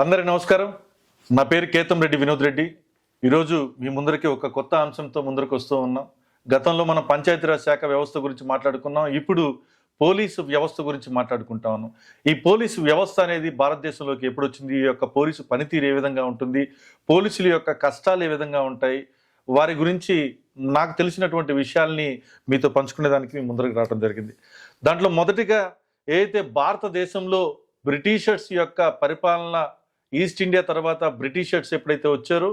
అందరి నమస్కారం. నా పేరు కేతం రెడ్డి వినోద్ రెడ్డి. ఈరోజు మీ ముందరికి ఒక కొత్త అంశంతో ముందరికి వస్తూ ఉన్నాం. గతంలో మనం పంచాయతీరాజ్ శాఖ వ్యవస్థ గురించి మాట్లాడుకున్నాం. ఇప్పుడు పోలీసు వ్యవస్థ గురించి మాట్లాడుకుంటా ఉన్నాం. ఈ పోలీసు వ్యవస్థ అనేది భారతదేశంలోకి ఎప్పుడు వచ్చింది? ఈ యొక్క పోలీసు పనితీరు ఏ విధంగా ఉంటుంది? పోలీసుల యొక్క కష్టాలు ఏ విధంగా ఉంటాయి? వారి గురించి నాకు తెలిసినటువంటి విషయాల్ని మీతో పంచుకునేదానికి మీ ముందరికి రావడం జరిగింది. దాంట్లో మొదటిగా ఏదైతే భారతదేశంలో బ్రిటిషర్స్ యొక్క పరిపాలన ఈస్ట్ ఇండియా తర్వాత బ్రిటిషర్స్ ఎప్పుడైతే వచ్చారో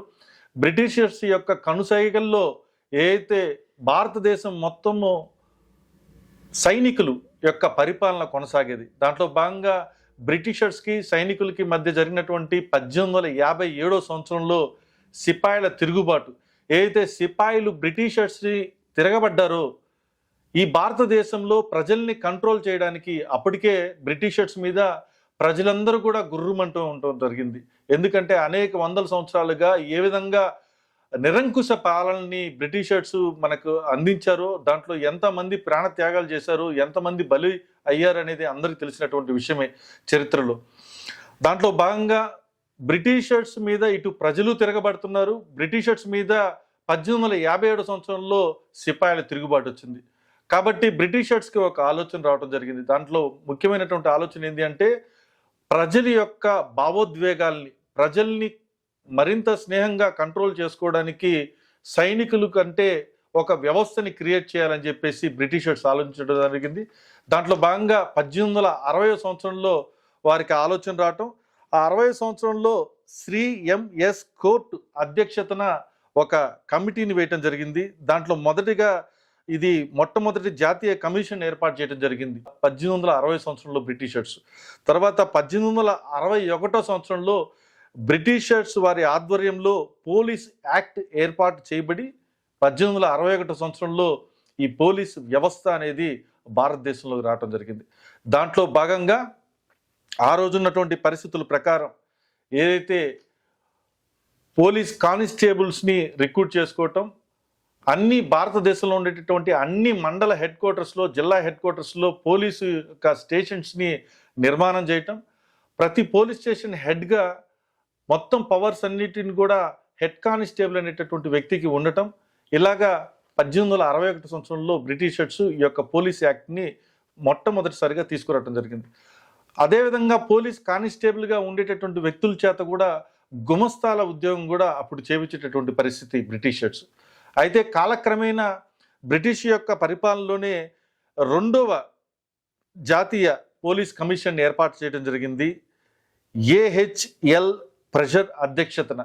బ్రిటిషర్స్ యొక్క కనుసైగల్లో ఏదైతే భారతదేశం మొత్తము సైనికులు యొక్క పరిపాలన కొనసాగేది దాంట్లో భాగంగా బ్రిటిషర్స్కి సైనికులకి మధ్య జరిగినటువంటి పద్దెనిమిది వందల యాభై ఏడో సంవత్సరంలో సిపాయిల తిరుగుబాటు. ఏదైతే సిపాయిలు బ్రిటిషర్స్ని తిరగబడ్డారో ఈ భారతదేశంలో ప్రజల్ని కంట్రోల్ చేయడానికి అప్పటికే బ్రిటిషర్స్ మీద ప్రజలందరూ కూడా గుర్రుమంటూ ఉండటం జరిగింది. ఎందుకంటే అనేక వందల సంవత్సరాలుగా ఏ విధంగా నిరంకుశ పాలనని బ్రిటిషర్స్ మనకు అందించారో దాంట్లో ఎంతమంది ప్రాణ త్యాగాలు చేశారు ఎంతమంది బలి అయ్యారనేది అందరికి అందరికీ తెలిసినటువంటి విషయమే చరిత్రలో. దాంట్లో భాగంగా బ్రిటిషర్స్ మీద ఇటు ప్రజలు తిరగబడుతున్నారు. బ్రిటిషర్స్ మీద పద్దెనిమిది వందల యాభై ఏడు సంవత్సరంలో సిపాయిల తిరుగుబాటు వచ్చింది. కాబట్టి బ్రిటిషర్స్కి ఒక ఆలోచన రావడం జరిగింది. దాంట్లో ముఖ్యమైనటువంటి ఆలోచన ఏంటి అంటే ప్రజల యొక్క భావోద్వేగాల్ని ప్రజల్ని మరింత స్నేహంగా కంట్రోల్ చేసుకోవడానికి సైనికులు కంటే ఒక వ్యవస్థని క్రియేట్ చేయాలని చెప్పేసి బ్రిటిషర్స్ ఆలోచించడం జరిగింది. దాంట్లో భాగంగా పద్దెనిమిది వందల అరవై సంవత్సరంలో వారికి ఆలోచన రావటం ఆ అరవై సంవత్సరంలో శ్రీ ఎంఎస్ కోర్ట్ అధ్యక్షతన ఒక కమిటీని వేయటం జరిగింది. దాంట్లో మొదటిగా ఇది మొట్టమొదటి జాతీయ కమిషన్ ఏర్పాటు చేయడం జరిగింది. పద్దెనిమిది వందల అరవై సంవత్సరంలో బ్రిటిషర్స్. తర్వాత పద్దెనిమిది వందల అరవై ఒకటో సంవత్సరంలో బ్రిటిషర్స్ వారి ఆధ్వర్యంలో పోలీస్ యాక్ట్ ఏర్పాటు చేయబడి పద్దెనిమిది వందల అరవై ఒకటో సంవత్సరంలో ఈ పోలీస్ వ్యవస్థ అనేది భారతదేశంలోకి రావడం జరిగింది. దాంట్లో భాగంగా ఆ రోజున్నటువంటి పరిస్థితుల ప్రకారం ఏదైతే పోలీస్ కానిస్టేబుల్స్ని రిక్రూట్ చేసుకోవటం అన్ని భారతదేశంలో ఉండేటటువంటి అన్ని మండల హెడ్ క్వార్టర్స్లో జిల్లా హెడ్ క్వార్టర్స్లో పోలీసు యొక్క స్టేషన్స్ని నిర్మాణం చేయటం ప్రతి పోలీస్ స్టేషన్ హెడ్గా మొత్తం పవర్స్ అన్నిటిని కూడా హెడ్ కానిస్టేబుల్ అనేటటువంటి వ్యక్తికి ఉండటం ఇలాగా పద్దెనిమిది వందల అరవై ఒకటి సంవత్సరంలో బ్రిటిషర్స్ ఈ యొక్క పోలీస్ యాక్ట్ని మొట్టమొదటిసారిగా తీసుకురావడం జరిగింది. అదేవిధంగా పోలీస్ కానిస్టేబుల్గా ఉండేటటువంటి వ్యక్తుల చేత కూడా గుమస్తాల ఉద్యోగం కూడా అప్పుడు చేపించేటటువంటి పరిస్థితి బ్రిటిషర్స్. అయితే కాలక్రమేణా బ్రిటిష్ యొక్క పరిపాలనలోనే రెండవ జాతీయ పోలీస్ కమిషన్ ఏర్పాటు చేయడం జరిగింది. ఏహెచ్ఎల్ ప్రెషర్ అధ్యక్షతన.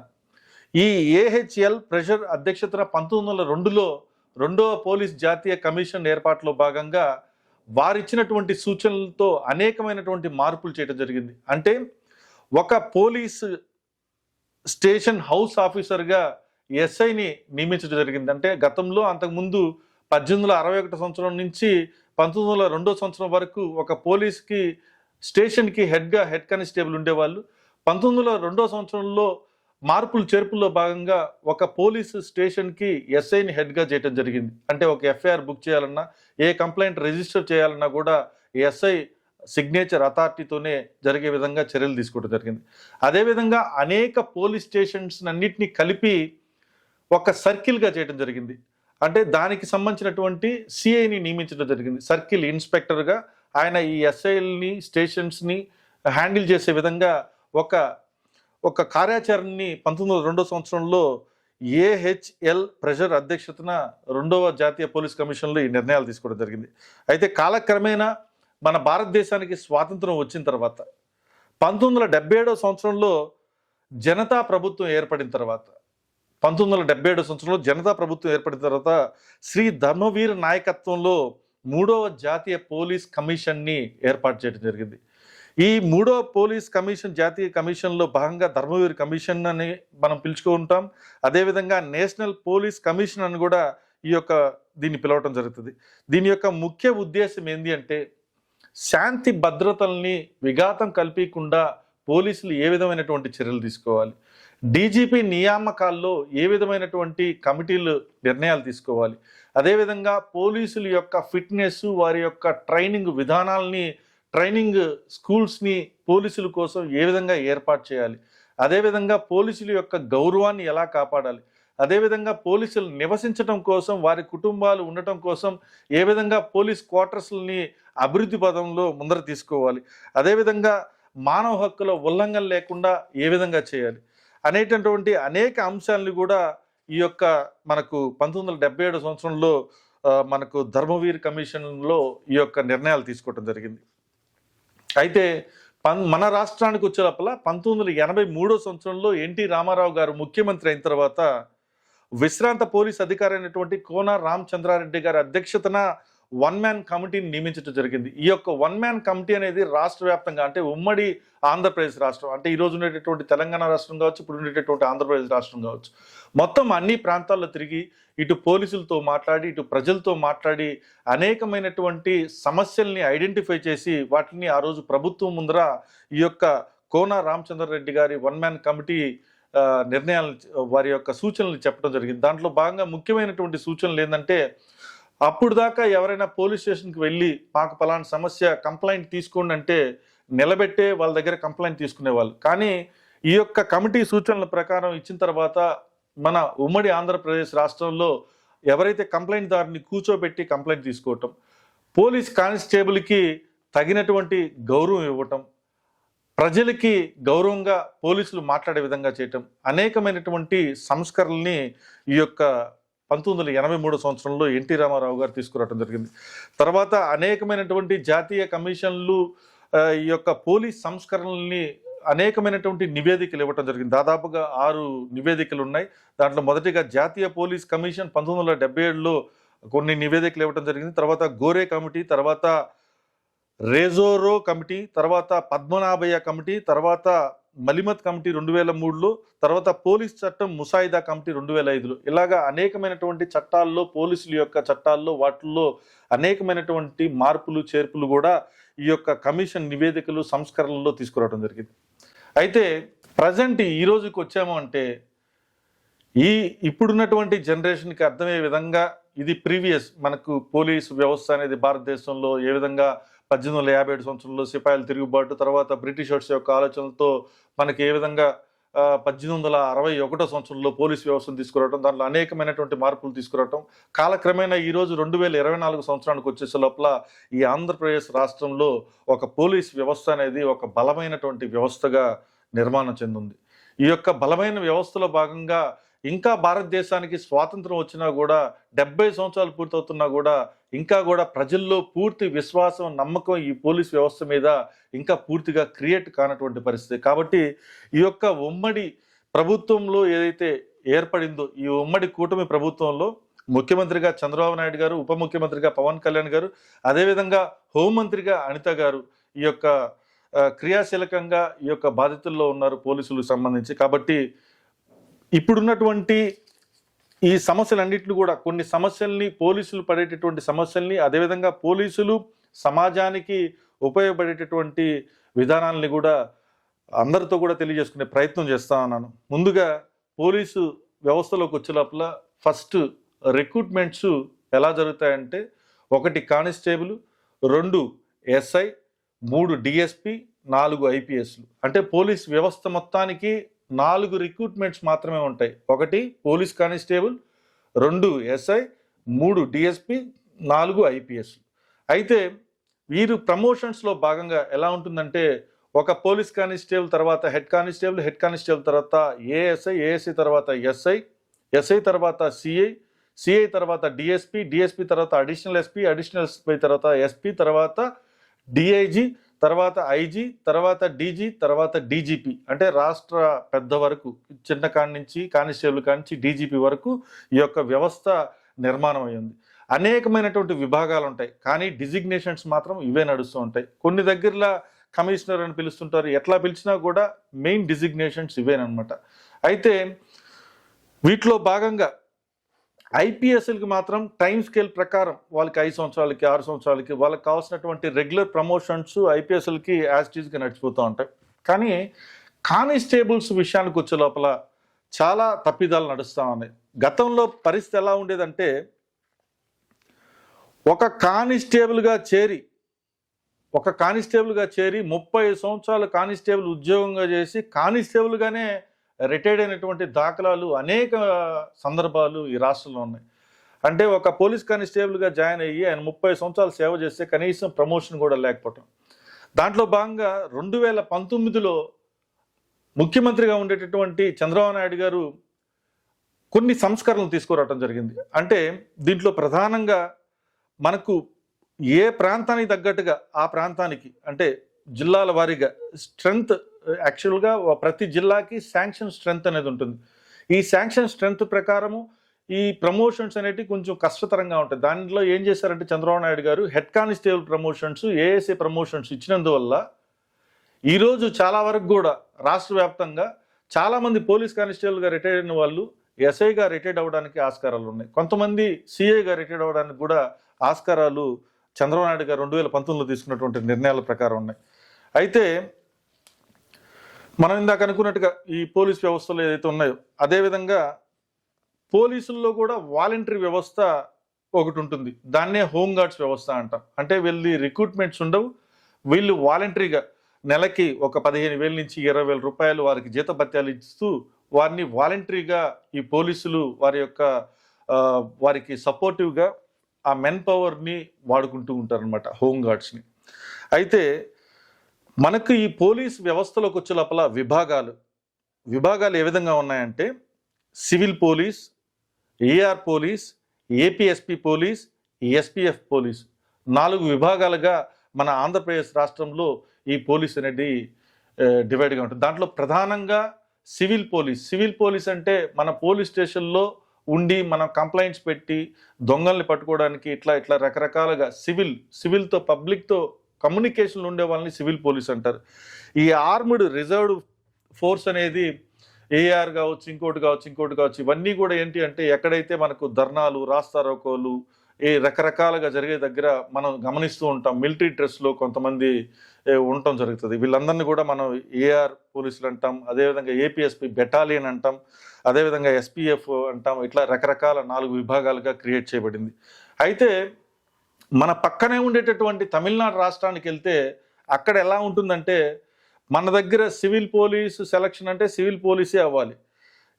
ఈ ఏహెచ్ఎల్ ప్రెషర్ అధ్యక్షతన పంతొమ్మిది వందల రెండులో రెండవ పోలీస్ జాతీయ కమిషన్ ఏర్పాటులో భాగంగా వారిచ్చినటువంటి సూచనలతో అనేకమైనటువంటి మార్పులు చేయడం జరిగింది. అంటే ఒక పోలీస్ స్టేషన్ హౌస్ ఆఫీసర్గా ఎస్ఐని నియమించడం జరిగింది అంటే గతంలో అంతకుముందు పద్దెనిమిది వందల అరవై ఒకటి సంవత్సరం నుంచి పంతొమ్మిది వందల రెండో సంవత్సరం వరకు ఒక పోలీస్కి స్టేషన్కి హెడ్గా హెడ్ కానిస్టేబుల్ ఉండేవాళ్ళు. పంతొమ్మిది వందల రెండో సంవత్సరంలో మార్పులు చేర్పుల్లో భాగంగా ఒక పోలీసు స్టేషన్కి ఎస్ఐని హెడ్గా చేయడం జరిగింది. అంటే ఒక ఎఫ్ఐఆర్ బుక్ చేయాలన్నా ఏ కంప్లైంట్ రిజిస్టర్ చేయాలన్నా కూడా ఎస్ఐ సిగ్నేచర్ అథారిటీతోనే జరిగే విధంగా చర్యలు తీసుకోవడం జరిగింది. అదేవిధంగా అనేక పోలీస్ స్టేషన్స్ అన్నింటినీ కలిపి ఒక సర్కిల్గా చేయడం జరిగింది. అంటే దానికి సంబంధించినటువంటి సిఐని నియమించడం జరిగింది. సర్కిల్ ఇన్స్పెక్టర్గా ఆయన ఈ ఎస్ఐల్ని స్టేషన్స్ని హ్యాండిల్ చేసే విధంగా ఒక ఒక కార్యాచరణని పంతొమ్మిది వందల రెండో సంవత్సరంలో ఏహెచ్ఎల్ ప్రెషర్ అధ్యక్షతన రెండవ జాతీయ పోలీస్ కమిషన్లో ఈ నిర్ణయాలు తీసుకోవడం జరిగింది. అయితే కాలక్రమేణా మన భారతదేశానికి స్వాతంత్రం వచ్చిన తర్వాత పంతొమ్మిది వందల ఏడవ సంవత్సరంలో జనతా ప్రభుత్వం ఏర్పడిన తర్వాత పంతొమ్మిది వందల డెబ్బై ఏడు సంవత్సరంలో జనతా ప్రభుత్వం ఏర్పడిన తర్వాత శ్రీ ధర్మవీర్ నాయకత్వంలో మూడవ జాతీయ పోలీస్ కమిషన్ని ఏర్పాటు చేయడం జరిగింది. ఈ మూడవ పోలీస్ కమిషన్ జాతీయ కమిషన్లో భాగంగా ధర్మవీర్ కమిషన్ అని మనం పిలుచుకుంటాం. అదేవిధంగా నేషనల్ పోలీస్ కమిషన్ అని కూడా ఈ యొక్క దీన్ని పిలవటం జరుగుతుంది. దీని యొక్క ముఖ్య ఉద్దేశం ఏంటి అంటే శాంతి భద్రతల్ని విఘాతం కల్పించకుండా పోలీసులు ఏ విధమైనటువంటి చర్యలు తీసుకోవాలి? డీజీపీ నియామకాల్లో ఏ విధమైనటువంటి కమిటీలు నిర్ణయాలు తీసుకోవాలి? అదేవిధంగా పోలీసుల యొక్క ఫిట్నెస్ వారి యొక్క ట్రైనింగ్ విధానాల్ని ట్రైనింగ్ స్కూల్స్ని పోలీసుల కోసం ఏ విధంగా ఏర్పాటు చేయాలి? అదేవిధంగా పోలీసుల యొక్క గౌరవాన్ని ఎలా కాపాడాలి? అదేవిధంగా పోలీసులు నివసించడం కోసం వారి కుటుంబాలు ఉండటం కోసం ఏ విధంగా పోలీస్ క్వార్టర్స్ని అభివృద్ధి పదంలో ముందర తీసుకోవాలి? అదేవిధంగా మానవ హక్కుల ఉల్లంఘన లేకుండా ఏ విధంగా చేయాలి? అనేటటువంటి అనేక అంశాలను కూడా ఈ యొక్క మనకు పంతొమ్మిది వందల డెబ్బై ఏడు సంవత్సరంలో మనకు ధర్మవీర్ కమిషన్లో ఈ యొక్క నిర్ణయాలు తీసుకోవడం జరిగింది. అయితే పన్ మన రాష్ట్రానికి వచ్చే లోపల పంతొమ్మిది వందల ఎనభై మూడో సంవత్సరంలో ఎన్టీ రామారావు గారు ముఖ్యమంత్రి అయిన తర్వాత విశ్రాంత పోలీస్ అధికారి అయినటువంటి కోన రామచంద్రారెడ్డి గారి అధ్యక్షతన వన్ మ్యాన్ కమిటీని నియమించడం జరిగింది. ఈ యొక్క వన్ మ్యాన్ కమిటీ అనేది రాష్ట్ర వ్యాప్తంగా అంటే ఉమ్మడి ఆంధ్రప్రదేశ్ రాష్ట్రం. అంటే ఈ రోజు ఉండేటటువంటి తెలంగాణ రాష్ట్రం కావచ్చు ఇప్పుడు ఉండేటటువంటి ఆంధ్రప్రదేశ్ రాష్ట్రం కావచ్చు. మొత్తం అన్ని ప్రాంతాల్లో తిరిగి ఇటు పోలీసులతో మాట్లాడి ఇటు ప్రజలతో మాట్లాడి అనేకమైనటువంటి సమస్యల్ని ఐడెంటిఫై చేసి వాటిని ఆ రోజు ప్రభుత్వం ముందర ఈ యొక్క కోన రామచంద్రారెడ్డి గారి వన్ మ్యాన్ కమిటీ నిర్ణయాలను నిర్ణయాలు వారి యొక్క సూచనలు చెప్పడం జరిగింది. దాంట్లో భాగంగా ముఖ్యమైనటువంటి సూచనలు ఏంటంటే అప్పుడు దాకా ఎవరైనా పోలీస్ స్టేషన్కి వెళ్ళి మాకు పలానా సమస్య కంప్లైంట్ తీసుకోండి అంటే నిలబెట్టే వాళ్ళ దగ్గర కంప్లైంట్ తీసుకునేవాళ్ళు. కానీ ఈ యొక్క కమిటీ సూచనల ప్రకారం ఇచ్చిన తర్వాత మన ఉమ్మడి ఆంధ్రప్రదేశ్ రాష్ట్రంలో ఎవరైతే కంప్లైంట్ దారిని కూర్చోబెట్టి కంప్లైంట్ తీసుకోవటం పోలీస్ కానిస్టేబుల్కి తగినటువంటి గౌరవం ఇవ్వటం ప్రజలకి గౌరవంగా పోలీసులు మాట్లాడే విధంగా చేయటం అనేకమైనటువంటి సంస్కరణల్ని ఈ యొక్క పంతొమ్మిది వందల ఎనభై మూడు సంవత్సరంలో ఎన్టీ రామారావు గారు తీసుకురావడం జరిగింది. తర్వాత అనేకమైనటువంటి జాతీయ కమిషన్లు ఈ యొక్క పోలీస్ సంస్కరణల్ని అనేకమైనటువంటి నివేదికలు ఇవ్వటం జరిగింది. దాదాపుగా ఆరు నివేదికలు ఉన్నాయి. దాంట్లో మొదటిగా జాతీయ పోలీస్ కమిషన్ పంతొమ్మిది వందల డెబ్బై ఏడులో కొన్ని నివేదికలు ఇవ్వటం జరిగింది. తర్వాత గోరే కమిటీ తర్వాత రేజోరో కమిటీ తర్వాత పద్మనాభయ్య కమిటీ తర్వాత మలిమత్ కమిటీ రెండు వేల మూడులో తర్వాత పోలీస్ చట్టం ముసాయిదా కమిటీ రెండు వేల ఐదులో. ఇలాగా అనేకమైనటువంటి చట్టాల్లో పోలీసుల యొక్క చట్టాల్లో వాటిల్లో అనేకమైనటువంటి మార్పులు చేర్పులు కూడా ఈ యొక్క కమిషన్ నివేదికలు సంస్కరణల్లో తీసుకురావడం జరిగింది. అయితే ప్రజెంట్ ఈ రోజుకి వచ్చాము అంటే ఈ ఇప్పుడున్నటువంటి జనరేషన్కి అర్థమయ్యే విధంగా ఇది ప్రీవియస్ మనకు పోలీస్ వ్యవస్థ అనేది భారతదేశంలో ఏ విధంగా పద్దెనిమిది వందల యాభై ఏడు సంవత్సరంలో సిపాయిల తిరుగుబాటు తర్వాత బ్రిటిషర్స్ యొక్క ఆలోచనలతో మనకి ఏ విధంగా పద్దెనిమిది వందల అరవై ఒకటో సంవత్సరంలో పోలీస్ వ్యవస్థను తీసుకురావడం దాంట్లో అనేకమైనటువంటి మార్పులు తీసుకురావడం కాలక్రమేణా ఈ రోజు రెండు వేల ఇరవై నాలుగు సంవత్సరానికి వచ్చేసే లోపల ఈ ఆంధ్రప్రదేశ్ రాష్ట్రంలో ఒక పోలీస్ వ్యవస్థ అనేది ఒక బలమైనటువంటి వ్యవస్థగా నిర్మాణం చెందింది. ఈ యొక్క బలమైన వ్యవస్థలో భాగంగా ఇంకా భారతదేశానికి స్వాతంత్రం వచ్చినా కూడా డెబ్బై సంవత్సరాలు పూర్తవుతున్నా కూడా ఇంకా కూడా ప్రజల్లో పూర్తి విశ్వాసం నమ్మకం ఈ పోలీస్ వ్యవస్థ మీద ఇంకా పూర్తిగా క్రియేట్ కానటువంటి పరిస్థితి. కాబట్టి ఈ యొక్క ఉమ్మడి ప్రభుత్వంలో ఏదైతే ఏర్పడిందో ఈ ఉమ్మడి కూటమి ప్రభుత్వంలో ముఖ్యమంత్రిగా చంద్రబాబు నాయుడు గారు ఉప ముఖ్యమంత్రిగా పవన్ కళ్యాణ్ గారు అదేవిధంగా హోంమంత్రిగా అనిత గారు ఈ యొక్క క్రియాశీలకంగా ఈ యొక్క బాధితుల్లో ఉన్నారు పోలీసులకు సంబంధించి. కాబట్టి ఇప్పుడున్నటువంటి ఈ సమస్యలన్నింటినీ కూడా కొన్ని సమస్యల్ని పోలీసులు పడేటటువంటి సమస్యల్ని అదేవిధంగా పోలీసులు సమాజానికి ఉపయోగపడేటటువంటి విధానాలని కూడా అందరితో కూడా తెలియజేసుకునే ప్రయత్నం చేస్తా ఉన్నాను. ముందుగా పోలీసు వ్యవస్థలోకి వచ్చే లోపల ఫస్ట్ రిక్రూట్మెంట్స్ ఎలా జరుగుతాయంటే ఒకటి కానిస్టేబుల్ రెండు ఎస్ఐ మూడు డిఎస్పి నాలుగు ఐపీఎస్లు. అంటే పోలీస్ వ్యవస్థ మొత్తానికి నాలుగు రిక్రూట్మెంట్స్ మాత్రమే ఉంటాయి. ఒకటి పోలీస్ కానిస్టేబుల్ రెండు ఎస్ఐ మూడు డిఎస్పి నాలుగు ఐపీఎస్ అయితే వీరు ప్రమోషన్స్లో భాగంగా ఎలా ఉంటుందంటే ఒక పోలీస్ కానిస్టేబుల్ తర్వాత హెడ్ కానిస్టేబుల్ హెడ్ కానిస్టేబుల్ తర్వాత ఏఎస్ఐ ఏఎస్ఐ తర్వాత ఎస్ఐ ఎస్ఐ తర్వాత సిఐ సిఐ తర్వాత డిఎస్పి డిఎస్పి తర్వాత అడిషనల్ ఎస్పీ అడిషనల్ ఎస్పీ తర్వాత ఎస్పీ తర్వాత డిఐజీ తర్వాత ఐజీ తర్వాత డీజీ తర్వాత డీజీపీ. అంటే రాష్ట్ర పెద్ద వరకు చిన్న కాడి నుంచి కానిస్టేబుల్ కాడి నుంచి డీజీపీ వరకు ఈ యొక్క వ్యవస్థ నిర్మాణం అయింది అనేకమైనటువంటి విభాగాలు ఉంటాయి. కానీ డిజిగ్నేషన్స్ మాత్రం ఇవే నడుస్తూ ఉంటాయి. కొన్ని దగ్గరలో కమిషనర్ అని పిలుస్తుంటారు. ఎట్లా పిలిచినా కూడా మెయిన్ డిజిగ్నేషన్స్ ఇవేనమాట అయితే వీటిలో భాగంగా ఐపీఎస్ఎల్కి మాత్రం టైం స్కేల్ ప్రకారం వాళ్ళకి ఐదు సంవత్సరాలకి ఆరు సంవత్సరాలకి వాళ్ళకి కావాల్సినటువంటి రెగ్యులర్ ప్రమోషన్స్ ఐపీఎస్ఎల్కి యాజిటీస్గా నడిచిపోతూ ఉంటాయి. కానీ కానిస్టేబుల్స్ విషయానికి వచ్చే లోపల చాలా తప్పిదాలు నడుస్తూ ఉన్నాయి. గతంలో పరిస్థితి ఎలా ఉండేదంటే ఒక కానిస్టేబుల్గా చేరి ఒక కానిస్టేబుల్గా చేరి ముప్పై సంవత్సరాలు కానిస్టేబుల్ ఉద్యోగంగా చేసి కానిస్టేబుల్గానే రిటైర్డ్ అయినటువంటి దాఖలాలు అనేక సందర్భాలు ఈ రాష్ట్రంలో ఉన్నాయి. అంటే ఒక పోలీస్ కానిస్టేబుల్గా జాయిన్ అయ్యి ఆయన ముప్పై సంవత్సరాలు సేవ చేస్తే కనీసం ప్రమోషన్ కూడా లేకపోవటం. దాంట్లో భాగంగా రెండు వేల పంతొమ్మిదిలో ముఖ్యమంత్రిగా ఉండేటటువంటి చంద్రబాబు నాయుడు గారు కొన్ని సంస్కరణలు తీసుకురావటం జరిగింది. అంటే దీంట్లో ప్రధానంగా మనకు ఏ ప్రాంతానికి తగ్గట్టుగా ఆ ప్రాంతానికి అంటే జిల్లాల వారీగా స్ట్రెంగ్త్ యాక్చువల్గా ప్రతి జిల్లాకి శాంక్షన్ స్ట్రెంత్ అనేది ఉంటుంది. ఈ శాంక్షన్ స్ట్రెంత్ ప్రకారము ఈ ప్రమోషన్స్ అనేటివి కొంచెం కష్టతరంగా ఉంటాయి. దానిలో ఏం చేశారంటే Chandrababu Naidu garu head constable promotions ASI promotions ఇచ్చినందువల్ల ఈరోజు చాలా వరకు కూడా రాష్ట్ర వ్యాప్తంగా చాలామంది పోలీస్ కానిస్టేబుల్గా రిటైర్ అయిన వాళ్ళు ఎస్ఐగా రిటైర్డ్ అవ్వడానికి ఆస్కారాలు ఉన్నాయి. కొంతమంది సిఐగా రిటైర్డ్ అవ్వడానికి కూడా ఆస్కారాలు చంద్రబాబు నాయుడు గారు రెండు వేల పంతొమ్మిదిలో తీసుకున్నటువంటి నిర్ణయాల ప్రకారం ఉన్నాయి. అయితే మనం ఇందాక అనుకున్నట్టుగా ఈ పోలీస్ వ్యవస్థలు ఏదైతే ఉన్నాయో అదేవిధంగా పోలీసుల్లో కూడా వాలంటరీ వ్యవస్థ ఒకటి ఉంటుంది. దాన్నే హోమ్ గార్డ్స్ వ్యవస్థ అంటాం. అంటే వెళ్ళి రిక్రూట్మెంట్స్ ఉండవు. వీళ్ళు వాలంటరీగా నెలకి ఒక పదిహేను వేల నుంచి ఇరవై వేల రూపాయలు వారికి జీతభత్యాలు ఇస్తూ వారిని వాలంటరీగా ఈ పోలీసులు వారి యొక్క వారికి సపోర్టివ్గా ఆ మెన్ పవర్ని వాడుకుంటూ ఉంటారనమాట హోమ్ గార్డ్స్ని. అయితే మనకు ఈ పోలీస్ వ్యవస్థలోకి వచ్చే లోపల విభాగాలు విభాగాలు ఏ విధంగా ఉన్నాయంటే civil police AR police APSP police SPF police. నాలుగు విభాగాలుగా మన ఆంధ్రప్రదేశ్ రాష్ట్రంలో ఈ పోలీస్ అనేది డివైడ్గా ఉంటుంది. దాంట్లో ప్రధానంగా సివిల్ పోలీస్. సివిల్ పోలీస్ అంటే మన పోలీస్ స్టేషన్లో ఉండి మనం కంప్లైంట్స్ పెట్టి దొంగల్ని పట్టుకోవడానికి ఇట్లా ఇట్లా రకరకాలుగా సివిల్ సివిల్తో పబ్లిక్తో కమ్యూనికేషన్లు ఉండే వాళ్ళని సివిల్ పోలీస్ అంటారు. ఈ ఆర్మ్డ్ రిజర్వ్డ్ ఫోర్స్ అనేది ఏఆర్ కావచ్చు ఇంకోటి కావచ్చు ఇంకోటి కావచ్చు ఇవన్నీ కూడా ఏంటి అంటే ఎక్కడైతే మనకు ధర్నాలు రాస్తారోకోలు ఏ రకరకాలుగా జరిగే దగ్గర మనం గమనిస్తూ ఉంటాం. మిలిటరీ డ్రెస్లో కొంతమంది ఉండటం జరుగుతుంది. వీళ్ళందరినీ కూడా మనం ఏఆర్ పోలీసులు అంటాం అదేవిధంగా ఏపీఎస్పి బెటాలియన్ అంటాం అదేవిధంగా ఎస్పీఎఫ్ అంటాం. ఇట్లా రకరకాల నాలుగు విభాగాలుగా క్రియేట్ చేయబడింది. అయితే మన పక్కనే ఉండేటటువంటి తమిళనాడు రాష్ట్రానికి వెళ్తే అక్కడ ఎలా ఉంటుందంటే మన దగ్గర సివిల్ పోలీసు సెలక్షన్ అంటే సివిల్ పోలీసే అవ్వాలి.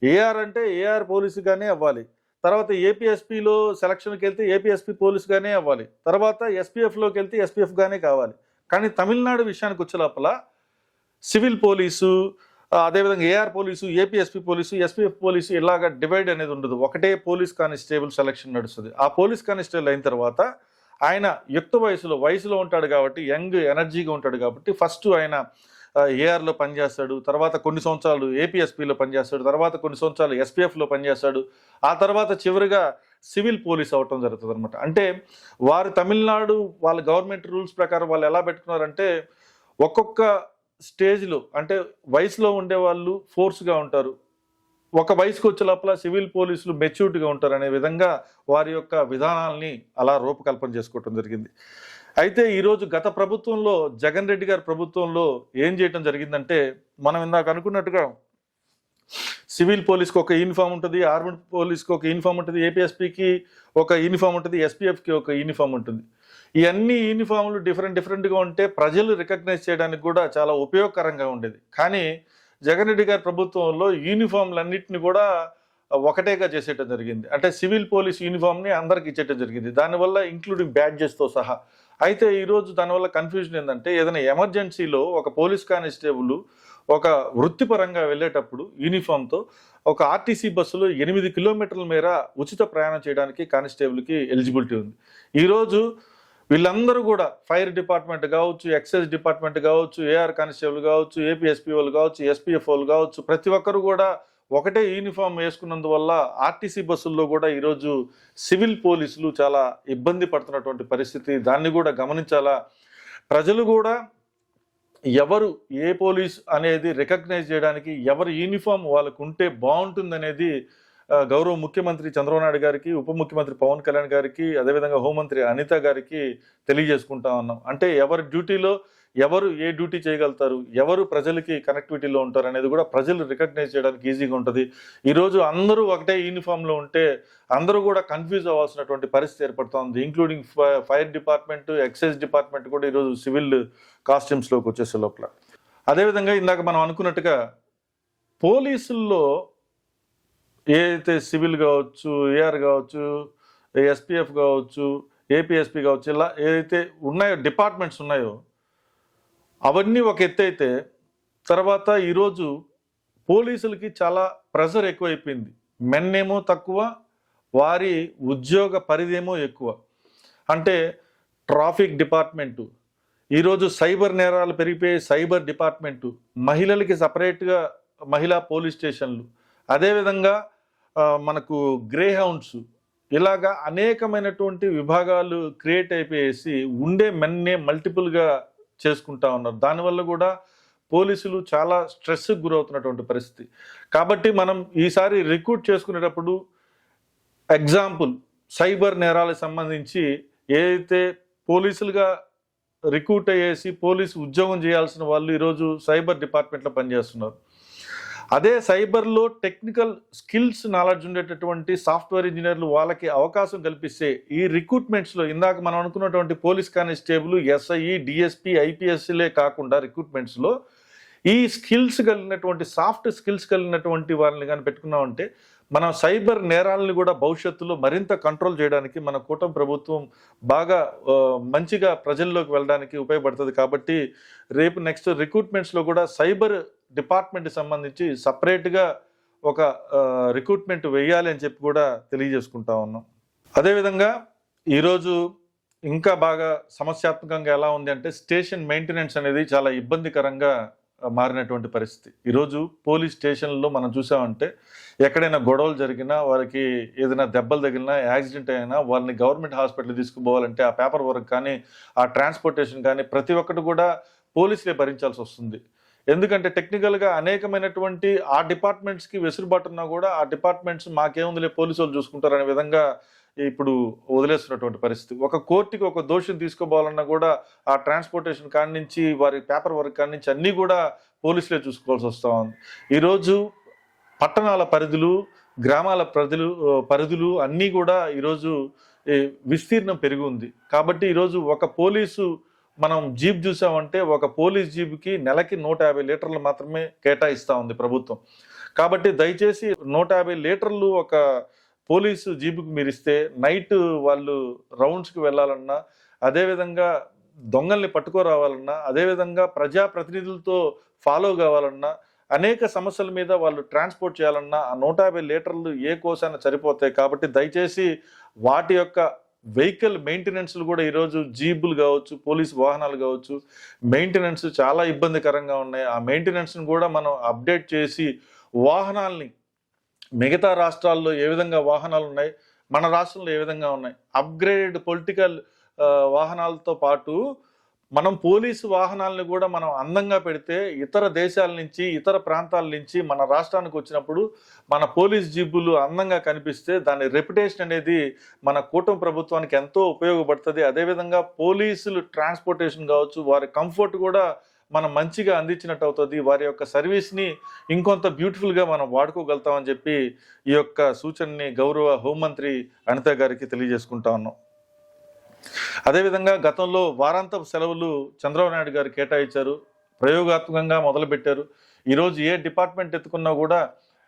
ఏఆర్ అంటే ఏఆర్ పోలీసుగానే అవ్వాలి. తర్వాత ఏపీఎస్పీలో సెలక్షన్కి వెళ్తే ఏపీఎస్పీ పోలీసుగానే అవ్వాలి. తర్వాత ఎస్పీఎఫ్లోకి వెళ్తే ఎస్పీఎఫ్గానే కావాలి. కానీ తమిళనాడు విషయానికి వచ్చే లోపల సివిల్ పోలీసు అదేవిధంగా AR police APSP police SPF police ఇలాగా డివైడ్ అనేది ఉండదు. ఒకటే పోలీస్ కానిస్టేబుల్ సెలక్షన్ నడుస్తుంది. ఆ పోలీస్ కానిస్టేబుల్ అయిన తర్వాత ఆయన యుక్త వయసులో వయసులో ఉంటాడు కాబట్టి యంగ్ ఎనర్జీగా ఉంటాడు కాబట్టి ఫస్ట్ ఆయన ఏఆర్లో పనిచేస్తాడు తర్వాత కొన్ని సంవత్సరాలు ఏపీఎస్పీలో పనిచేస్తాడు తర్వాత కొన్ని సంవత్సరాలు ఎస్పీఎఫ్లో పనిచేస్తాడు ఆ తర్వాత చివరిగా సివిల్ పోలీస్ అవటం జరుగుతుంది అనమాట అంటే వారు తమిళనాడు వాళ్ళ గవర్నమెంట్ రూల్స్ ప్రకారం వాళ్ళు ఎలా పెట్టుకున్నారంటే ఒక్కొక్క స్టేజ్లో అంటే వయసులో ఉండే వాళ్ళు ఫోర్స్గా ఉంటారు ఒక వయసుకు వచ్చే లోపల సివిల్ పోలీసులు మెచ్యూర్డ్గా ఉంటారనే విధంగా వారి యొక్క విధానాల్ని అలా రూపకల్పన చేసుకోవటం జరిగింది. అయితే ఈరోజు గత ప్రభుత్వంలో జగన్ రెడ్డి గారి ప్రభుత్వంలో ఏం చేయటం జరిగిందంటే మనం ఇందాక అనుకున్నట్టుగా సివిల్ పోలీస్కి ఒక యూనిఫామ్ ఉంటుంది ఆర్మీ పోలీస్కి ఒక యూనిఫామ్ ఉంటుంది ఏపీఎస్పీకి ఒక యూనిఫామ్ ఉంటుంది ఎస్పీఎఫ్కి ఒక యూనిఫామ్ ఉంటుంది. ఈ అన్ని యూనిఫామ్లు డిఫరెంట్ డిఫరెంట్గా ఉంటే ప్రజలు రికగ్నైజ్ చేయడానికి కూడా చాలా ఉపయోగకరంగా ఉండేది. కానీ జగన్ రెడ్డి గారి ప్రభుత్వంలో యూనిఫామ్లన్నింటినీ కూడా ఒకటేగా చేసేయటం జరిగింది. అంటే సివిల్ పోలీస్ యూనిఫామ్ని అందరికి ఇచ్చేయటం జరిగింది. దానివల్ల ఇంక్లూడింగ్ బ్యాడ్జెస్తో సహా. అయితే ఈరోజు దానివల్ల కన్ఫ్యూజన్ ఏంటంటే ఏదైనా ఎమర్జెన్సీలో ఒక పోలీస్ కానిస్టేబుల్ ఒక వృత్తిపరంగా వెళ్ళేటప్పుడు యూనిఫామ్తో ఒక ఆర్టీసీ బస్సులో ఎనిమిది కిలోమీటర్ల మేర ఉచిత ప్రయాణం చేయడానికి కానిస్టేబుల్కి ఎలిజిబిలిటీ ఉంది. ఈరోజు వీళ్ళందరూ కూడా ఫైర్ డిపార్ట్మెంట్ కావచ్చు ఎక్సైజ్ డిపార్ట్మెంట్ కావచ్చు ఏఆర్ కానిస్టేబుల్ కావచ్చు ఏపీఎస్పీ వాళ్ళు కావచ్చు ఎస్పీఎఫ్ వాళ్ళు కావచ్చు ప్రతి ఒక్కరు కూడా ఒకటే యూనిఫామ్ వేసుకున్నందువల్ల ఆర్టీసీ బస్సుల్లో కూడా ఈరోజు సివిల్ పోలీసులు చాలా ఇబ్బంది పడుతున్నటువంటి పరిస్థితి. దాన్ని కూడా గమనించాలా? ప్రజలు కూడా ఎవరు ఏ పోలీస్ అనేది రికగ్నైజ్ చేయడానికి ఎవరి యూనిఫామ్ వాళ్ళకు ఉంటే బాగుంటుందనేది గౌరవ ముఖ్యమంత్రి చంద్రబాబు నాయుడు గారికి ఉప ముఖ్యమంత్రి పవన్ కళ్యాణ్ గారికి అదేవిధంగా హోంమంత్రి అనిత గారికి తెలియజేసుకుంటా ఉన్నాం. అంటే ఎవరి డ్యూటీలో ఎవరు ఏ డ్యూటీ చేయగలుగుతారు ఎవరు ప్రజలకి కనెక్టివిటీలో ఉంటారు అనేది కూడా ప్రజలు రికగ్నైజ్ చేయడానికి ఈజీగా ఉంటుంది. ఈరోజు అందరూ ఒకటే యూనిఫామ్లో ఉంటే అందరూ కూడా కన్ఫ్యూజ్ అవ్వాల్సినటువంటి పరిస్థితి ఏర్పడుతోంది. Including fire department excise department కూడా ఈరోజు సివిల్ కాస్ట్యూమ్స్లోకి వచ్చేసే లోపల. అదేవిధంగా ఇందాక మనం అనుకున్నట్టుగా పోలీసుల్లో ఏదైతే సివిల్ కావచ్చు ఏఆర్ కావచ్చు ఎస్పీఎఫ్ కావచ్చు ఏపీఎస్పీ కావచ్చు ఇలా ఏదైతే ఉన్నాయో డిపార్ట్మెంట్స్ ఉన్నాయో అవన్నీ ఒక ఎత్తు అయితే తర్వాత ఈరోజు పోలీసులకి చాలా ప్రెషర్ ఎక్కువైపోయింది. మెన్ ఏమో తక్కువ వారి ఉద్యోగ పరిధేమో ఎక్కువ. అంటే ట్రాఫిక్ డిపార్ట్మెంటు ఈరోజు సైబర్ నేరాలు పెరిగిపోయే సైబర్ డిపార్ట్మెంటు మహిళలకి సపరేట్గా మహిళా పోలీస్ స్టేషన్లు అదేవిధంగా మనకు గ్రే హౌండ్స్ ఇలాగా అనేకమైనటువంటి విభాగాలు క్రియేట్ అయిపోయేసి ఉండే మెన్నే మల్టిపుల్గా చేసుకుంటా ఉన్నారు. దానివల్ల కూడా పోలీసులు చాలా స్ట్రెస్కి గురవుతున్నటువంటి పరిస్థితి. కాబట్టి మనం ఈసారి రిక్రూట్ చేసుకునేటప్పుడు ఎగ్జాంపుల్ సైబర్ నేరాలకు సంబంధించి ఏదైతే పోలీసులుగా రిక్రూట్ అయ్యేసి పోలీసు ఉద్యోగం చేయాల్సిన వాళ్ళు ఈరోజు సైబర్ డిపార్ట్మెంట్లో పనిచేస్తున్నారు. అదే సైబర్లో టెక్నికల్ స్కిల్స్ నాలెడ్జ్ ఉండేటటువంటి సాఫ్ట్వేర్ ఇంజనీర్లు వాళ్ళకి అవకాశం కల్పిస్తే ఈ రిక్రూట్మెంట్స్లో ఇందాక మనం అనుకున్నటువంటి పోలీస్ కానిస్టేబుల్ ఎస్ఐ డిఎస్పి ఐపీఎస్సీలే కాకుండా రిక్రూట్మెంట్స్లో ఈ స్కిల్స్ కలిగినటువంటి సాఫ్ట్ స్కిల్స్ కలిగినటువంటి వాళ్ళని కానీ పెట్టుకున్నామంటే మనం సైబర్ నేరాలను కూడా భవిష్యత్తులో మరింత కంట్రోల్ చేయడానికి మన కూటమి ప్రభుత్వం బాగా మంచిగా ప్రజల్లోకి వెళ్ళడానికి ఉపయోగపడుతుంది కాబట్టి రేపు నెక్స్ట్ రిక్రూట్మెంట్స్లో కూడా సైబర్ డిపార్ట్మెంట్కి సంబంధించి సపరేట్గా ఒక రిక్రూట్మెంట్ వేయాలి అని చెప్పి కూడా తెలియజేసుకుంటా ఉన్నాం. అదేవిధంగా ఈరోజు ఇంకా బాగా సమస్యాత్మకంగా ఎలా ఉంది అంటే స్టేషన్ మెయింటెనెన్స్ అనేది చాలా ఇబ్బందికరంగా మారినటువంటి పరిస్థితి. ఈరోజు పోలీస్ స్టేషన్లో మనం చూసామంటే ఎక్కడైనా గొడవలు జరిగినా వారికి ఏదైనా దెబ్బలు తగిలినా యాక్సిడెంట్ అయినా వాళ్ళని గవర్నమెంట్ హాస్పిటల్ తీసుకుపోవాలంటే ఆ పేపర్ వర్క్ కానీ ఆ ట్రాన్స్పోర్టేషన్ కానీ ప్రతి ఒక్కటి కూడా పోలీసులే భరించాల్సి వస్తుంది. ఎందుకంటే టెక్నికల్గా అనేకమైనటువంటి ఆ డిపార్ట్మెంట్స్కి వెసులుబాటు ఉన్నా కూడా ఆ డిపార్ట్మెంట్స్ మాకేముందిలే పోలీసు వాళ్ళు చూసుకుంటారు అనే విధంగా ఇప్పుడు వదిలేస్తున్నటువంటి పరిస్థితి. ఒక కోర్టుకి ఒక దోషం తీసుకోవాలన్నా కూడా ఆ ట్రాన్స్పోర్టేషన్ కాడి నుంచి వారి పేపర్ వర్క్ కాడి నుంచి అన్నీ కూడా పోలీసులే చూసుకోవాల్సి వస్తూ ఉంది. ఈరోజు పట్టణాల పరిధులు గ్రామాల పరిధులు పరిధులు అన్నీ కూడా ఈరోజు ఈ విస్తీర్ణం పెరిగి ఉంది కాబట్టి ఈరోజు ఒక పోలీసు మనం జీప్ చూసామంటే ఒక పోలీస్ జీప్కి నెలకి నూట యాభై లీటర్లు మాత్రమే కేటాయిస్తూ ఉంది ప్రభుత్వం. కాబట్టి దయచేసి నూట యాభై లీటర్లు ఒక పోలీసు జీపుకి మీరు ఇస్తే నైట్ వాళ్ళు రౌండ్స్కి వెళ్ళాలన్నా అదేవిధంగా దొంగల్ని పట్టుకోరావాలన్నా అదేవిధంగా ప్రజాప్రతినిధులతో ఫాలో కావాలన్నా అనేక సమస్యల మీద వాళ్ళు ట్రాన్స్పోర్ట్ చేయాలన్నా ఆ నూట యాభై లీటర్లు ఏ కోసైనా సరిపోతాయి. కాబట్టి దయచేసి వాటి యొక్క వెహికల్ మెయింటెనెన్స్లు కూడా ఈరోజు జీబులు కావచ్చు పోలీస్ వాహనాలు కావచ్చు మెయింటెనెన్స్ చాలా ఇబ్బందికరంగా ఉన్నాయి. ఆ మెయింటెనెన్స్ని కూడా మనం అప్డేట్ చేసి వాహనాల్ని మిగతా రాష్ట్రాల్లో ఏ విధంగా వాహనాలు ఉన్నాయి? మన రాష్ట్రంలో ఏ విధంగా ఉన్నాయి? అప్గ్రేడెడ్ పొలిటికల్ వాహనాలతో పాటు మనం పోలీసు వాహనాలను కూడా మనం అందంగా పెడితే ఇతర దేశాల నుంచి ఇతర ప్రాంతాల నుంచి మన రాష్ట్రానికి వచ్చినప్పుడు మన పోలీస్ జీబులు అందంగా కనిపిస్తే దాని రెప్యుటేషన్ అనేది మన కూటమి ప్రభుత్వానికి ఎంతో ఉపయోగపడుతుంది. అదేవిధంగా పోలీసులు ట్రాన్స్పోర్టేషన్ కావచ్చు వారి కంఫర్ట్ కూడా మనం మంచిగా అందించినట్టు అవుతుంది వారి యొక్క సర్వీస్ని ఇంకొంత బ్యూటిఫుల్గా మనం వాడుకోగలుగుతామని చెప్పి ఈ యొక్క సూచనని గౌరవ హోంమంత్రి అనిత గారికి తెలియజేసుకుంటా ఉన్నాం. అదేవిధంగా గతంలో వారాంతపు సెలవులు చంద్రబాబు నాయుడు గారు కేటాయించారు. ప్రయోగాత్మకంగా మొదలుపెట్టారు. ఈరోజు ఏ డిపార్ట్మెంట్ ఎత్తుకున్నా కూడా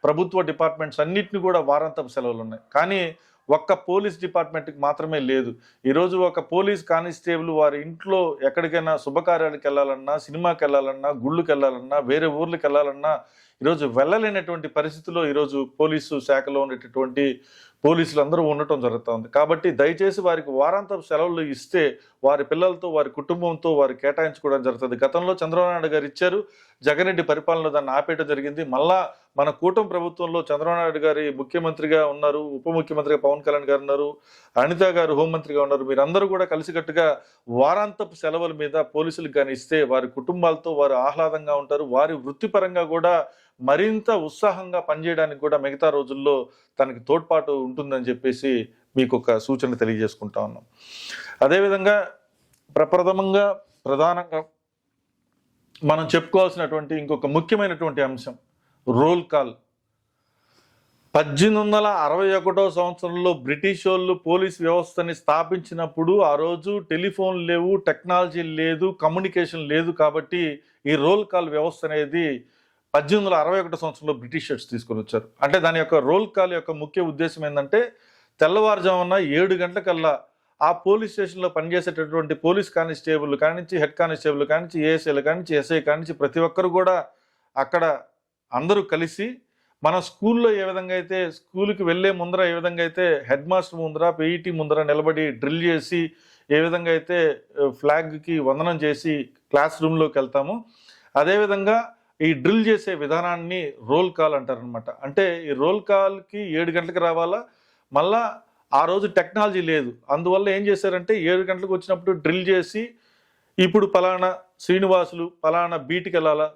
ప్రభుత్వ డిపార్ట్మెంట్స్ అన్నిటిని కూడా వారాంతపు సెలవులు ఉన్నాయి కానీ ఒక్క పోలీస్ డిపార్ట్మెంట్కి మాత్రమే లేదు. ఈరోజు ఒక పోలీస్ కానిస్టేబుల్ వారి ఇంట్లో ఎక్కడికైనా శుభకార్యాలకు వెళ్ళాలన్నా సినిమాకి వెళ్ళాలన్నా గుళ్ళకి వెళ్ళాలన్నా వేరే ఊర్లకు వెళ్ళాలన్నా ఈరోజు వెళ్ళలేనటువంటి పరిస్థితిలో ఈరోజు పోలీసు శాఖలో ఉండేటటువంటి పోలీసులు అందరూ ఉండటం జరుగుతుంది. కాబట్టి దయచేసి వారికి వారాంతపు సెలవులు ఇస్తే వారి పిల్లలతో వారి కుటుంబంతో వారు కేటాయించుకోవడం జరుగుతుంది. గతంలో చంద్రబాబు నాయుడు గారు ఇచ్చారు. జగన్ రెడ్డి పరిపాలనలో దాన్ని ఆపేయడం జరిగింది. మళ్ళా మన కూటమి ప్రభుత్వంలో చంద్రబాబు నాయుడు గారి ముఖ్యమంత్రిగా ఉన్నారు ఉప ముఖ్యమంత్రిగా పవన్ కళ్యాణ్ గారు ఉన్నారు అనిత గారు హోంమంత్రిగా ఉన్నారు. మీరందరూ కూడా కలిసికట్టుగా వారాంతపు సెలవుల మీద పోలీసులకు కానీ ఇస్తే వారి కుటుంబాలతో వారు ఆహ్లాదంగా ఉంటారు. వారి వృత్తిపరంగా కూడా మరింత ఉత్సాహంగా పనిచేయడానికి కూడా మిగతా రోజుల్లో తనకి తోడ్పాటు ఉంటుందని చెప్పేసి మీకు ఒక సూచన తెలియజేసుకుంటా ఉన్నాం. అదేవిధంగా ప్రప్రథమంగా ప్రధానంగా మనం చెప్పుకోవాల్సినటువంటి ఇంకొక ముఖ్యమైనటువంటి అంశం రోల్ కాల్. పద్దెనిమిది వందల అరవై ఒకటో సంవత్సరంలో బ్రిటిష్ వాళ్ళు పోలీస్ వ్యవస్థని స్థాపించినప్పుడు ఆ రోజు టెలిఫోన్ లేవు టెక్నాలజీ లేదు కమ్యూనికేషన్ లేదు కాబట్టి ఈ రోల్ కాల్ వ్యవస్థ అనేది పద్దెనిమిది వందల అరవై ఒకటో సంవత్సరంలో బ్రిటిషర్స్ తీసుకొని వచ్చారు. అంటే దాని యొక్క రోల్ కాల్ యొక్క ముఖ్య ఉద్దేశం ఏంటంటే తెల్లవారుజామున ఏడు గంటలకల్లా ఆ పోలీస్ స్టేషన్లో పనిచేసేటటువంటి పోలీస్ కానిస్టేబుల్ కానించి హెడ్ కానిస్టేబుల్ కానించి ఏఎస్ఐలు కానించి ఎస్ఐ కానించి ప్రతి ఒక్కరు కూడా అక్కడ అందరూ కలిసి మన స్కూల్లో ఏ విధంగా అయితే స్కూల్కి వెళ్ళే ముందర ఏ విధంగా అయితే హెడ్ మాస్టర్ ముందర పీఈటీ ముందర నిలబడి డ్రిల్ చేసి ఏ విధంగా అయితే ఫ్లాగ్కి వందనం చేసి క్లాస్ రూమ్లోకి వెళ్తాము అదేవిధంగా ఈ డ్రిల్ చేసే విధానాన్ని రోల్ కాల్ అంటారనమాట అంటే ఈ రోల్ కాల్కి ఏడు గంటలకు రావాలా? మళ్ళా ఆ రోజు టెక్నాలజీ లేదు. అందువల్ల ఏం చేశారంటే ఏడు గంటలకు వచ్చినప్పుడు డ్రిల్ చేసి ఇప్పుడు పలానా శ్రీనివాసులు పలానా బీట్కి వెళ్ళాలా?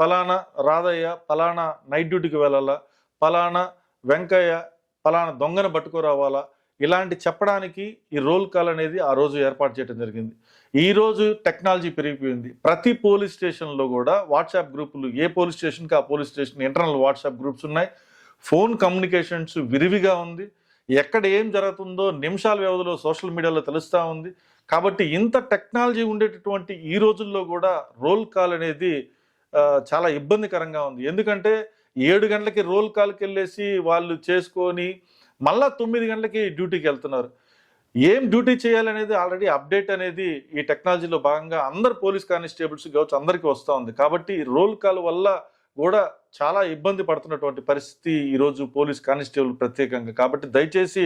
పలానా రాధయ్య పలానా నైట్ డ్యూటీకి వెళ్ళాలా? పలానా వెంకయ్య పలానా దొంగను పట్టుకురావాలా? ఇలాంటి చెప్పడానికి ఈ రోల్ కాల్ అనేది ఆ రోజు ఏర్పాటు చేయడం జరిగింది. ఈరోజు టెక్నాలజీ పెరిగిపోయింది. ప్రతి పోలీస్ స్టేషన్లో కూడా వాట్సాప్ గ్రూపులు ఏ పోలీస్ స్టేషన్కి ఆ police station internal WhatsApp groups ఉన్నాయి. ఫోన్ కమ్యూనికేషన్స్ విరివిగా ఉంది. ఎక్కడ ఏం జరుగుతుందో నిమిషాల వ్యవధిలో సోషల్ మీడియాలో తెలుస్తూ ఉంది. కాబట్టి ఇంత టెక్నాలజీ ఉండేటటువంటి ఈ రోజుల్లో కూడా రోల్ కాల్ అనేది చాలా ఇబ్బందికరంగా ఉంది. ఎందుకంటే ఏడు గంటలకి రోల్ కాల్కి వెళ్ళేసి వాళ్ళు చేసుకొని మళ్ళా తొమ్మిది గంటలకి డ్యూటీకి వెళ్తున్నారు. ఏం డ్యూటీ చేయాలనేది ఆల్రెడీ అప్డేట్ అనేది ఈ టెక్నాలజీలో భాగంగా అందరు పోలీస్ కానిస్టేబుల్స్ కావచ్చు అందరికీ వస్తూ ఉంది. కాబట్టి రోల్ కాల్ వల్ల కూడా చాలా ఇబ్బంది పడుతున్నటువంటి పరిస్థితి ఈరోజు పోలీస్ కానిస్టేబుల్ ప్రత్యేకంగా. కాబట్టి దయచేసి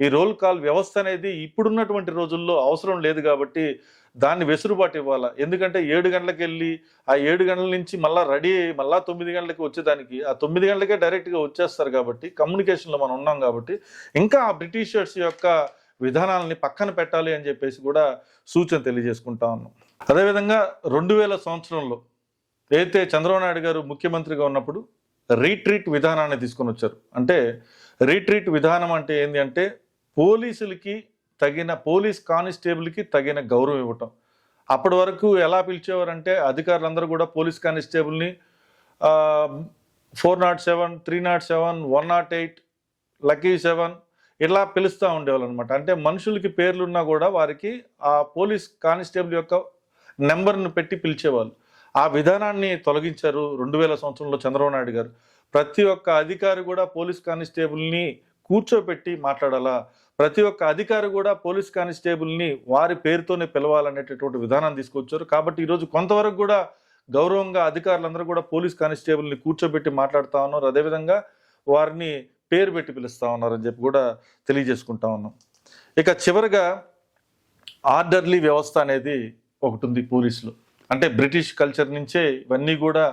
ఈ రోల్ కాల్ వ్యవస్థ అనేది ఇప్పుడున్నటువంటి రోజుల్లో అవసరం లేదు కాబట్టి దాన్ని వెసులుబాటు ఇవ్వాలి? ఎందుకంటే ఏడు గంటలకు వెళ్ళి ఆ ఏడు గంటల నుంచి మళ్ళీ రెడీ అయ్యి మళ్ళీ తొమ్మిది గంటలకి వచ్చేదానికి ఆ తొమ్మిది గంటలకే డైరెక్ట్గా వచ్చేస్తారు కాబట్టి కమ్యూనికేషన్లో మనం ఉన్నాం కాబట్టి ఇంకా ఆ బ్రిటిషర్స్ యొక్క విధానాలని పక్కన పెట్టాలి అని చెప్పేసి కూడా సూచన తెలియజేసుకుంటా ఉన్నాం. అదేవిధంగా రెండు వేల సంవత్సరంలో అయితే చంద్రబాబు నాయుడు గారు ముఖ్యమంత్రిగా ఉన్నప్పుడు రీట్రీట్ విధానాన్ని తీసుకొని వచ్చారు. అంటే రీట్రీట్ విధానం అంటే ఏంటి అంటే పోలీసులకి తగిన పోలీస్ కానిస్టేబుల్కి తగిన గౌరవం ఇవ్వటం. అప్పటి వరకు ఎలా పిలిచేవారంటే అధికారులందరూ కూడా police కానిస్టేబుల్ని four nought seven three nought seven one nought eight lucky seven ఇలా పిలుస్తూ ఉండేవాళ్ళు అనమాట అంటే మనుషులకి పేర్లున్నా కూడా వారికి ఆ పోలీస్ కానిస్టేబుల్ యొక్క నెంబర్ను పెట్టి పిలిచేవాళ్ళు. ఆ విధానాన్ని తొలగించారు రెండు వేల సంవత్సరంలో చంద్రబాబు నాయుడు గారు. ప్రతి ఒక్క అధికారి కూడా పోలీస్ కానిస్టేబుల్ని కూర్చోబెట్టి మాట్లాడాలా? ప్రతి ఒక్క అధికారి కూడా పోలీస్ కానిస్టేబుల్ని వారి పేరుతోనే పిలవాలనేటటువంటి విధానాన్ని తీసుకొచ్చారు. కాబట్టి ఈరోజు కొంతవరకు కూడా గౌరవంగా అధికారులందరూ కూడా పోలీస్ కానిస్టేబుల్ని కూర్చోబెట్టి మాట్లాడుతూ ఉన్నారు. అదేవిధంగా వారిని పేరు పెట్టి పిలుస్తూ ఉన్నారని చెప్పి కూడా తెలియజేసుకుంటా ఉన్నాం. ఇక చివరిగా ఆర్డర్లీ వ్యవస్థ అనేది ఒకటి ఉంది పోలీసులో. అంటే బ్రిటిష్ కల్చర్ నుంచే ఇవన్నీ కూడా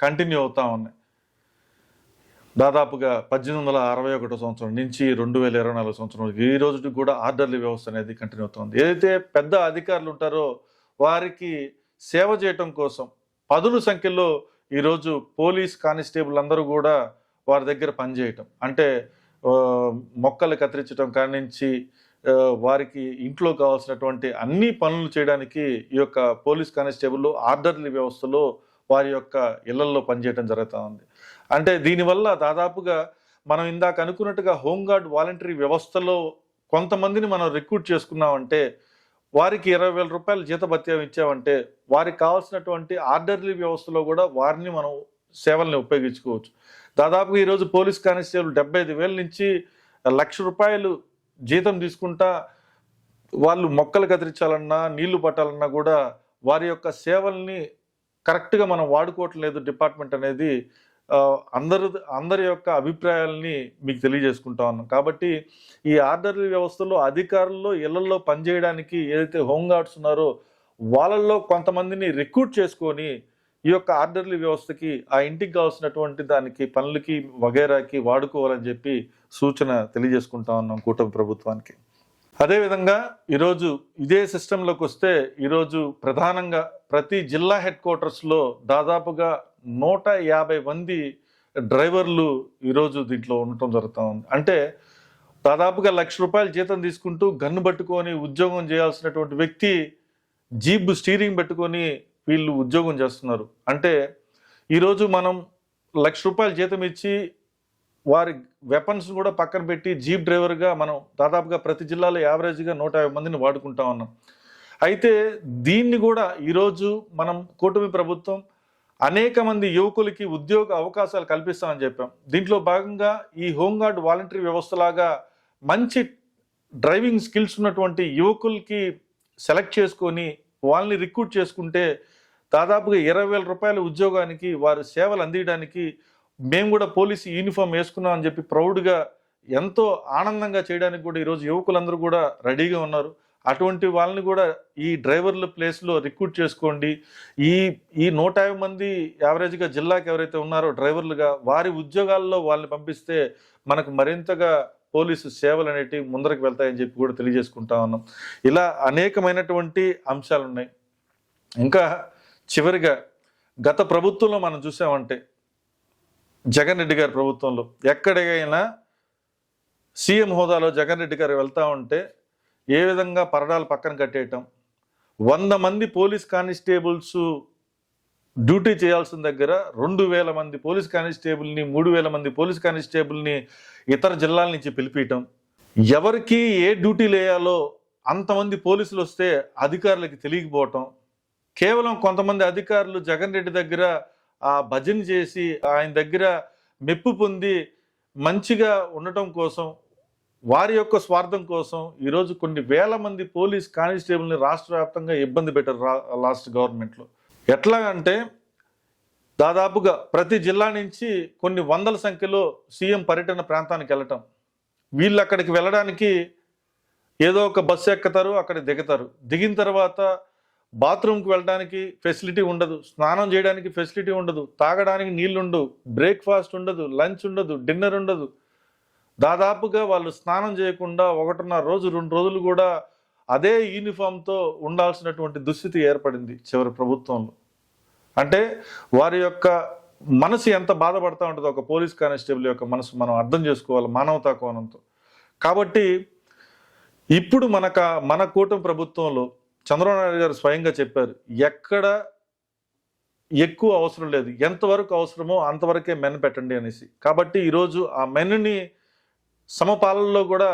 కంటిన్యూ అవుతా ఉన్నాయి. దాదాపుగా పద్దెనిమిది వందల అరవై ఒకటో సంవత్సరం నుంచి రెండు వేల ఇరవై నాలుగు సంవత్సరం ఈ రోజుకి కూడా ఆర్డర్లీ వ్యవస్థ అనేది కంటిన్యూ అవుతుంది. ఏదైతే పెద్ద అధికారులు ఉంటారో వారికి సేవ చేయటం కోసం పదుల సంఖ్యలో ఈరోజు పోలీస్ కానిస్టేబుల్ అందరూ కూడా వారి దగ్గర పనిచేయటం అంటే మొక్కలు కత్తిరించడం కాడి నుంచి వారికి ఇంట్లో కావాల్సినటువంటి అన్ని పనులు చేయడానికి ఈ యొక్క పోలీస్ కానిస్టేబుల్ ఆర్డర్లీ వ్యవస్థలో వారి యొక్క ఇళ్ళలో పనిచేయడం జరుగుతూ ఉంది. అంటే దీనివల్ల దాదాపుగా మనం ఇందాక అనుకున్నట్టుగా హోంగార్డ్ వాలంటరీ వ్యవస్థలో కొంతమందిని మనం రిక్రూట్ చేసుకున్నామంటే వారికి ఇరవై వేల రూపాయలు జీతభత్యం ఇచ్చామంటే వారికి కావాల్సినటువంటి ఆర్డర్లీ వ్యవస్థలో కూడా వారిని మనం సేవల్ని ఉపయోగించుకోవచ్చు. దాదాపుగా ఈరోజు పోలీస్ కానిస్టేబుల్ డెబ్బై ఐదు వేల నుంచి లక్ష రూపాయలు జీతం తీసుకుంటా వాళ్ళు మొక్కలు కదిరించాలన్నా నీళ్ళు పట్టాలన్నా కూడా వారి యొక్క సేవల్ని కరెక్ట్గా మనం వాడుకోవట్లేదు డిపార్ట్మెంట్ అనేది. అందరి అందరు అందరి యొక్క అభిప్రాయాల్ని మీకు తెలియజేసుకుంటా ఉన్నాం. కాబట్టి ఈ ఆర్డర్లీ వ్యవస్థలో అధికారుల్లో ఇళ్ళలో పనిచేయడానికి ఏదైతే హోంగార్డ్స్ ఉన్నారో వాళ్ళల్లో కొంతమందిని రిక్రూట్ చేసుకొని ఈ యొక్క ఆర్డర్లీ వ్యవస్థకి ఆ ఇంటికి కావాల్సినటువంటి దానికి పనులకి వగైరాకి వాడుకోవాలని చెప్పి సూచన తెలియజేసుకుంటా ఉన్నాం కూటమి ప్రభుత్వానికి. అదేవిధంగా ఈరోజు ఇదే సిస్టంలోకి వస్తే ఈరోజు ప్రధానంగా ప్రతి జిల్లా హెడ్ క్వార్టర్స్లో దాదాపుగా నూట యాభై మంది డ్రైవర్లు ఈరోజు దీంట్లో ఉండటం జరుగుతూ ఉంది. అంటే దాదాపుగా లక్ష రూపాయలు జీతం తీసుకుంటూ గన్ను పట్టుకొని ఉద్యోగం చేయాల్సినటువంటి వ్యక్తి జీప్ స్టీరింగ్ పెట్టుకొని వీళ్ళు ఉద్యోగం చేస్తున్నారు. అంటే ఈరోజు మనం లక్ష రూపాయలు జీతం ఇచ్చి వారి వెపన్స్ కూడా పక్కన పెట్టి జీప్ డ్రైవర్గా మనం దాదాపుగా ప్రతి జిల్లాలో యావరేజ్గా నూట యాభై మందిని వాడుకుంటా ఉన్నాం. అయితే దీన్ని కూడా ఈరోజు మనం కూటమి ప్రభుత్వం అనేక మంది యువకులకి ఉద్యోగ అవకాశాలు కల్పిస్తామని చెప్పాం. దీంట్లో భాగంగా ఈ హోంగార్డ్ వాలంటరీ వ్యవస్థలాగా మంచి డ్రైవింగ్ స్కిల్స్ ఉన్నటువంటి యువకులకి సెలెక్ట్ చేసుకొని వాళ్ళని రిక్రూట్ చేసుకుంటే దాదాపుగా ఇరవై వేల రూపాయల ఉద్యోగానికి వారి సేవలు అందించడానికి మేము కూడా పోలీసు యూనిఫామ్ వేసుకున్నాం అని చెప్పి ప్రౌడ్గా ఎంతో ఆనందంగా చేయడానికి కూడా ఈరోజు యువకులందరూ కూడా రెడీగా ఉన్నారు. అటువంటి వాళ్ళని కూడా ఈ డ్రైవర్ల ప్లేస్లో రిక్రూట్ చేసుకోండి. ఈ ఈ నూట యాభై మంది యావరేజ్గా జిల్లాకి ఎవరైతే ఉన్నారో డ్రైవర్లుగా వారి ఉద్యోగాల్లో వాళ్ళని పంపిస్తే మనకు మరింతగా పోలీసు సేవలు అనేటివి ముందరకు వెళ్తాయని చెప్పి కూడా తెలియజేసుకుంటా ఉన్నాం. ఇలా అనేకమైనటువంటి అంశాలు ఉన్నాయి ఇంకా చివరిగా గత ప్రభుత్వంలో మనం చూసామంటే జగన్ రెడ్డి గారి ప్రభుత్వంలో ఎక్కడికైనా సీఎం హోదాలో జగన్ రెడ్డి గారు వెళ్తా ఉంటే ఏ విధంగా పరడాలు పక్కన కట్టేయటం వంద మంది పోలీస్ కానిస్టేబుల్స్ డ్యూటీ చేయాల్సిన దగ్గర రెండు వేల మంది పోలీస్ కానిస్టేబుల్ని మూడు వేల మంది పోలీస్ కానిస్టేబుల్ని ఇతర జిల్లాల నుంచి పిలిపించటం ఎవరికి ఏ డ్యూటీలు వేయాలో అంతమంది పోలీసులు వస్తే అధికారులకి తెలియకపోవటం. కేవలం కొంతమంది అధికారులు జగన్ రెడ్డి దగ్గర ఆ భజన చేసి ఆయన దగ్గర మెప్పు పొంది మంచిగా ఉండటం కోసం వారి యొక్క స్వార్థం కోసం ఈరోజు కొన్ని వేల మంది పోలీస్ కానిస్టేబుల్ని రాష్ట్ర వ్యాప్తంగా ఇబ్బంది పెట్టారు రా లాస్ట్ గవర్నమెంట్లో. ఎట్లా అంటే దాదాపుగా ప్రతి జిల్లా నుంచి కొన్ని వందల సంఖ్యలో సీఎం పర్యటన ప్రాంతానికి వెళ్ళటం. వీళ్ళు అక్కడికి వెళ్ళడానికి ఏదో ఒక బస్సు ఎక్కుతారు అక్కడ దిగుతారు. దిగిన తర్వాత బాత్రూమ్కి వెళ్ళడానికి ఫెసిలిటీ ఉండదు. స్నానం చేయడానికి ఫెసిలిటీ ఉండదు. తాగడానికి నీళ్ళుండవు. బ్రేక్ఫాస్ట్ ఉండదు. లంచ్ ఉండదు. డిన్నర్ ఉండదు. దాదాపుగా వాళ్ళు స్నానం చేయకుండా ఒకటిన్నర రోజు రెండు రోజులు కూడా అదే యూనిఫామ్తో ఉండాల్సినటువంటి దుస్థితి ఏర్పడింది చివరి ప్రభుత్వంలో. అంటే వారి యొక్క మనసు ఎంత బాధపడతా ఉంటుందో ఒక పోలీస్ కానిస్టేబుల్ యొక్క మనసు మనం అర్థం చేసుకోవాలి మానవతా కోణంతో. కాబట్టి ఇప్పుడు మనక మన కూటమి ప్రభుత్వంలో చంద్రబాబు నాయుడు గారు స్వయంగా చెప్పారు ఎక్కడ ఎక్కువ అవసరం లేదు ఎంతవరకు అవసరమో అంతవరకే మెన్ పెట్టండి అనేసి. కాబట్టి ఈరోజు ఆ మెన్ని సమపాలనలో కూడా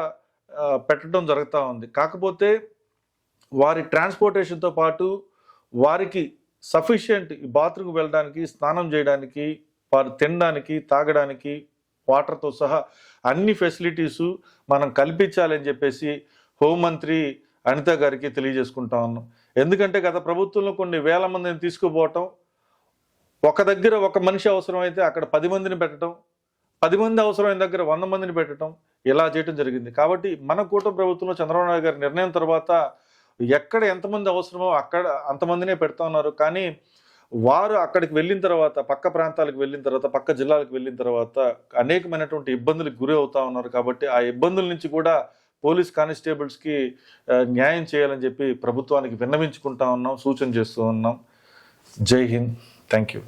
పెట్టడం జరుగుతూ ఉంది. కాకపోతే వారి ట్రాన్స్పోర్టేషన్తో పాటు వారికి సఫిషియంట్ బాత్రూమ్కి వెళ్ళడానికి స్నానం చేయడానికి వారు తినడానికి తాగడానికి వాటర్తో సహా అన్ని ఫెసిలిటీసు మనం కల్పించాలని చెప్పేసి హోంమంత్రి అనిత గారికి తెలియజేసుకుంటా ఉన్నాం. ఎందుకంటే గత ప్రభుత్వంలో కొన్ని వేల మందిని తీసుకుపోవటం ఒక దగ్గర ఒక మనిషి అవసరమైతే అక్కడ పది మందిని పెట్టడం పది మంది అవసరమైన దగ్గర వంద మందిని పెట్టడం ఇలా చేయడం జరిగింది. కాబట్టి మన కూటమి ప్రభుత్వంలో చంద్రబాబు నాయుడు గారి నిర్ణయం తర్వాత ఎక్కడ ఎంతమంది అవసరమో అక్కడ అంతమందినే పెడతా ఉన్నారు. కానీ వారు అక్కడికి వెళ్ళిన తర్వాత పక్క ప్రాంతాలకు వెళ్ళిన తర్వాత పక్క జిల్లాలకు వెళ్ళిన తర్వాత అనేకమైనటువంటి ఇబ్బందులకు గురి అవుతా ఉన్నారు. కాబట్టి ఆ ఇబ్బందుల నుంచి కూడా పోలీస్ కానిస్టేబుల్స్కి న్యాయం చేయాలని చెప్పి ప్రభుత్వానికి విన్నవించుకుంటా ఉన్నాం సూచన చేస్తూ ఉన్నాం. జై హింద్. Thank you